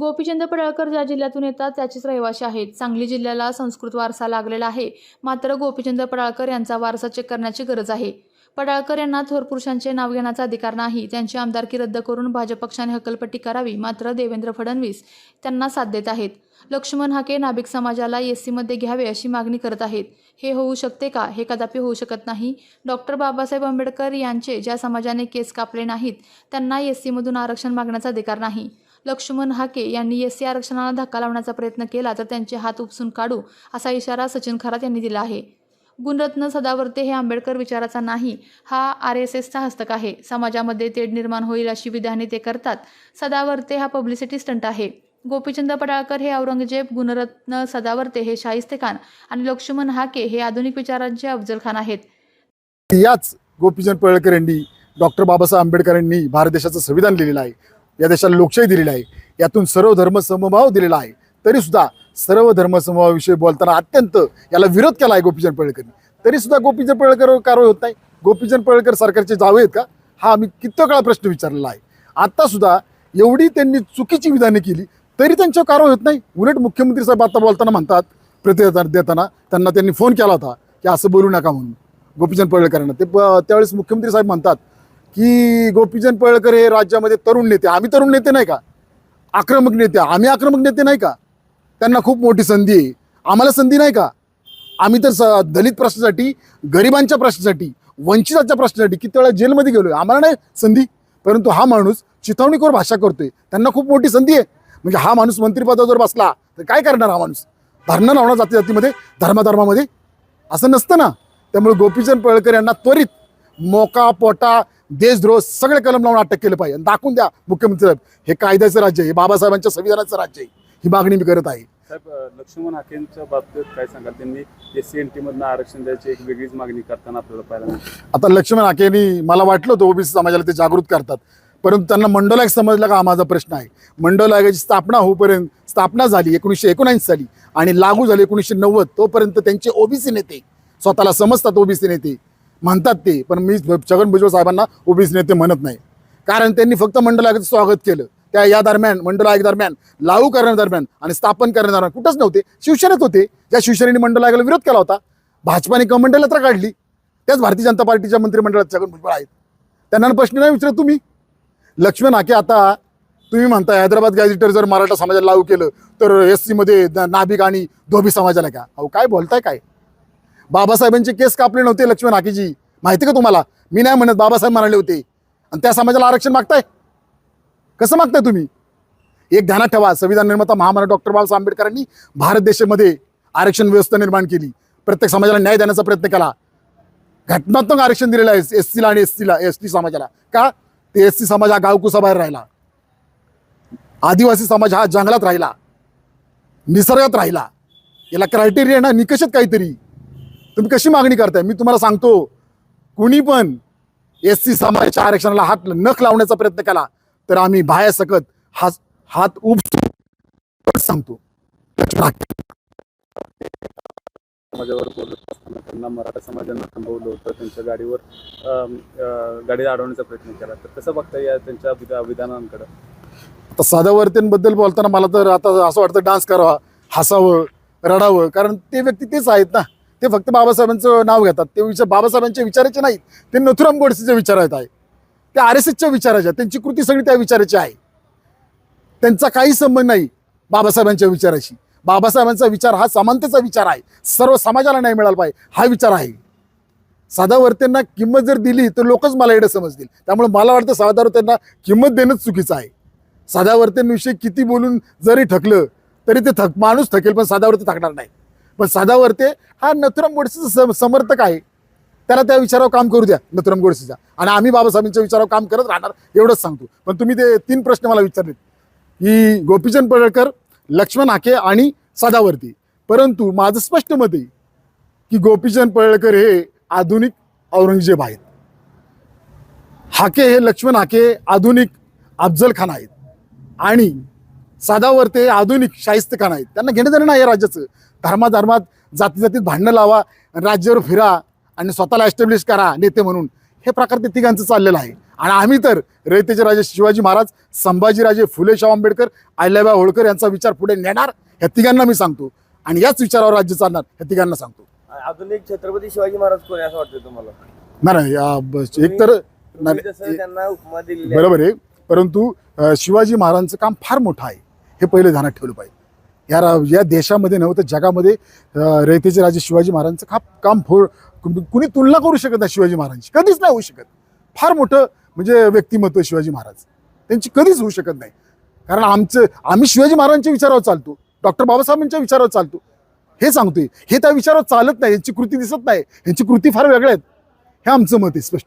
गोपीचंद पडळकर ज्या जिल्ह्यातून येतात त्याचेच रहिवासी आहेत. सांगली जिल्ह्याला संस्कृत वारसा लागलेला आहे. मात्र गोपीचंद पडळकर यांचा वारसा चेक करण्याची गरज आहे. पडाळकर यांना थोर पुरुषांचे नाव घेण्याचा अधिकार नाही. त्यांची आमदारकी रद्द करून भाजप पक्षाने हकलपट्टी करावी मात्र देवेंद्र फडणवीस त्यांना साथ देत आहेत. लक्ष्मण हाके नाभिक समाजाला एस सीमध्ये घ्यावे अशी मागणी करत आहेत. हे होऊ शकते का? हे कदापि होऊ शकत नाही. डॉक्टर बाबासाहेब आंबेडकर यांचे ज्या समाजाने केस कापले नाहीत त्यांना एस सीमधून आरक्षण मागण्याचा अधिकार नाही. लक्ष्मण हाके यांनी एस सी आरक्षणाला धक्का लावण्याचा प्रयत्न केला तर त्यांचे हात उपसून काढू असा इशारा सचिन खरात यांनी दिला आहे. गुणरत्न सदावर्ते हे आंबेडकर विचाराचा नाही हा आर एस एसचा हस्तक आहे. समाजामध्ये तेढ निर्माण होईल अशी विधाने ते करतात. सदावर्ते हा पब्लिसिटी स्टंट आहे. गोपीचंद पडाळकर हे औरंगजेब गुणरत्न सदावर्ते हे शाहिस्ते खान आणि लक्ष्मण हाके हे आधुनिक विचारांचे अफजल खान आहेत. याच गोपीचंद पडळकर यांनी डॉक्टर बाबासाहेब आंबेडकरांनी भारत देशाचं संविधान लिहिलेलं आहे. या देशाला लोकशाही दिलेली आहे. यातून सर्व धर्म समभाव दिलेला आहे. तरी सुद्धा सर्व धर्म समभावाविषयी बोलताना अत्यंत याला विरोध केला आहे गोपीचंद पडळकरनी. तरी सुद्धा गोपीचंद पडळकर कारवाई होत नाही. गोपीचंद पडळकर सरकारचे जावे आहेत का? हा आम्ही कित्येक वेळा प्रश्न विचारलेला आहे. आत्तासुद्धा एवढी त्यांनी चुकीची विधाने केली तरी त्यांच्यावर कारवाई होत नाही. उलट मुख्यमंत्री साहेब आता बोलताना म्हणतात प्रति देताना त्यांना त्यांनी फोन केला होता की असं बोलू नका म्हणून. गोपीचंद पडळकरांना. ते त्यावेळेस मुख्यमंत्री साहेब म्हणतात की गोपीचंद पळकर हे राज्यामध्ये तरुण नेते. आम्ही तरुण नेते नाही का? आक्रमक नेते. आम्ही आक्रमक नेते नाही का? त्यांना खूप मोठी संधी आहे. आम्हाला संधी नाही का? आम्ही तर स दलित प्रश्नासाठी गरिबांच्या प्रश्नासाठी वंचिताच्या प्रश्नासाठी किती वेळा जेलमध्ये गेलोय. आम्हाला नाही संधी. परंतु हा माणूस चिथावणीकर भाषा करतोय. त्यांना खूप मोठी संधी आहे. म्हणजे हा माणूस मंत्रिपदावर बसला तर काय करणार हा माणूस? धरणं लावणार जाती जातीमध्ये धर्माधर्मामध्ये? असं नसतं ना. त्यामुळे गोपीचंद पळकर यांना त्वरित मोका पोटा देशद्रोह सगळे कलम लावून अटक केलं पाहिजे. आणि दाखवून द्या मुख्यमंत्री साहेब हे कायद्याचं राज्य आहे हे बाबासाहेबांच्या संविधानाचं राज्य आहे ही मागणी मी करत आहे. साहेब लक्ष्मण हाकेंच्या बाबतीत काय सांगाल त्यांनी? एस सी एन टी मधनं आरक्षण द्यायची एक वेगळीच मागणी करताना आपल्याला पाहायला आता लक्ष्मण हाकेनी मला वाटलं होतं ओबीसी समाजाला ते जागृत करतात. परंतु त्यांना मंडल आयोग समजला का हा माझा प्रश्न आहे. मंडल आयोगाची स्थापना होईपर्यंत स्थापना झाली एकोणीसशे एकोणऐंशी साली आणि लागू झाली एकोणीसशे नव्वद तोपर्यंत त्यांचे ओबीसी नेते स्वतःला समजतात ओबीसी नेते. म्हणतात ते पण मी छगन भुजबळ साहेबांना ओबीसी नेते म्हणत नाही. कारण त्यांनी फक्त मंडळाचं स्वागत केलं. त्या या दरम्यान मंडल दरम्यान लागू करण्यादरम्यान आणि स्थापन करण्यादरम्यान कुठंच नव्हते. शिवसेनेत होते. ज्या शिवसेनेने मंडलायोगाला विरोध केला होता भाजपाने कमंडल यात्रा काढली. त्याच भारतीय जनता पार्टीच्या मंत्रिमंडळात छगन भुजबळ आहेत. त्यांना प्रश्न नाही विचारत तुम्ही. लक्ष्मण हाके आता तुम्ही म्हणताय हैदराबाद गॅझेटर जर मराठा समाजाला लागू केलं तर एस सीमध्ये नाभिक आणि धोबी समाजाला का अहो काय बोलताय काय? बाबासाहेबांचे केस कापले नव्हते लक्ष्मण हाकेजी माहिती का तुम्हाला? मी नाही म्हणत बाबासाहेब म्हणाले होते. आणि त्या समाजाला आरक्षण मागताय? कसं मागताय तुम्ही? एक ध्यानात ठेवा संविधान निर्माता महामानव डॉक्टर बाबासाहेब आंबेडकरांनी भारत देशामध्ये आरक्षण व्यवस्था निर्माण केली. प्रत्येक समाजाला न्याय देण्याचा प्रयत्न केला. घटनात्मक आरक्षण दिलेलं आहे एस सीला आणि एस सीला एस टी समाजाला. का? ते एस सी समाज हा गावकुसाबाहेर राहिला. आदिवासी समाज हा जंगलात राहिला. निसर्गात राहिला. याला क्रायटेरिया ना निकषत काहीतरी. तुम्ही कशी मागणी करताय? मी तुम्हाला सांगतो. कुणी पण एस सी समाजाच्या आरक्षणाला हात नख लावण्याचा प्रयत्न केला तर आम्ही बाहेर सकत हात हात उपसू सांगतो. समाजावर बोलत असताना त्यांना मराठा समाजानं थांबवलं होतं. त्यांच्या गाडीवर गाडी अडवण्याचा प्रयत्न केला. तर कसं बघता या त्यांच्या विधा- विधानांकडं? आता साध्यावर्तींबद्दल बोलताना मला तर आता असं वाटतं डान्स करावा हसावं रडावं कारण ते व्यक्ती तेच आहेत ना. ते फक्त बाबासाहेबांचं नाव घेतात. ते विचार बाबासाहेबांच्या विचाराचे नाहीत. ते नथुराम गोडसेचे विचार आहे ते आर एस एसच्या विचाराचे आहेत. त्यांची कृती सगळी त्या विचाराची आहे. त्यांचा काही संबंध नाही बाबासाहेबांच्या विचाराशी. बाबासाहेबांचा विचार हा समानतेचा विचार आहे. सर्व समाजाला नाही मिळाला पाहिजे. हा विचार आहे. साधावर्त्यांना किंमत जर दिली तर लोकच मला एवढं समजतील. त्यामुळे मला वाटतं साधावर्त्यांना किंमत देणंच चुकीचं आहे. साध्यावर्त्यांविषयी किती बोलून जरी ठकलं तरी ते थक माणूस थकेल पण साधावर्ते थकणार नाही. पण सदावर्ते हा नथुराम गोडसेचा सम समर्थक आहे. त्याला त्या विचारावर काम करू द्या नथुराम गोडसेचा. आणि आम्ही बाबासाहेबांच्या विचारावर काम करत राहणार एवढंच सांगतो. पण तुम्ही ते तीन प्रश्न मला विचारलेत. की गोपीचंद पडळकर लक्ष्मण हाके आणि सदावर्ती परंतु माझं स्पष्ट मत आहे की गोपीचंद पडळकर हे आधुनिक औरंगजेब आहेत. हाके हे लक्ष्मण हाके आधुनिक अफजल खान आहेत. आणि साधावर्ते आधुनिक शाहिस्त खान आहेत. त्यांना घेणं देणं नाही या राज्याचं. धर्माधर्मात जाती जातीत भांडणं लावा राज्यावर फिरा आणि स्वतःला एस्टॅब्लिश करा नेते म्हणून. हे प्रकार ते तिघांचं चाललेलं आहे. आणि आम्ही तर रयतेचे राजे शिवाजी महाराज संभाजीराजे फुले शाहू आंबेडकर अहिल्याबाई होळकर यांचा विचार पुढे नेणार ह्या तिघांना मी सांगतो. आणि याच विचारावर राज्य चालणार ह्या तिघांना सांगतो. एक छत्रपती शिवाजी महाराज कोण असं वाटतं तुम्हाला? नाही, नाही एक तर नाही. बरोबर आहे. परंतु शिवाजी महाराजांचं काम फार मोठं आहे. हे पहिले ध्यानात ठेवलं पाहिजे. या रा- या देशामध्ये नव्हतं जगामध्ये रयतेचे राजे शिवाजी महाराजांचं खा काम फोड कुणी तुलना करू शकत नाही शिवाजी महाराजांची. कधीच नाही होऊ शकत. फार मोठं म्हणजे व्यक्तिमत्व शिवाजी महाराज. त्यांची कधीच होऊ शकत नाही. कारण आमचं आम्ही शिवाजी महाराजांच्या विचारावर चालतो. डॉक्टर बाबासाहेबांच्या विचारावर चालतो. हे सांगतोय. हे त्या विचारावर चालत नाही. यांची कृती दिसत नाही. यांची कृती फार वेगळ्या आहेत. हे आमचं मत आहे स्पष्ट.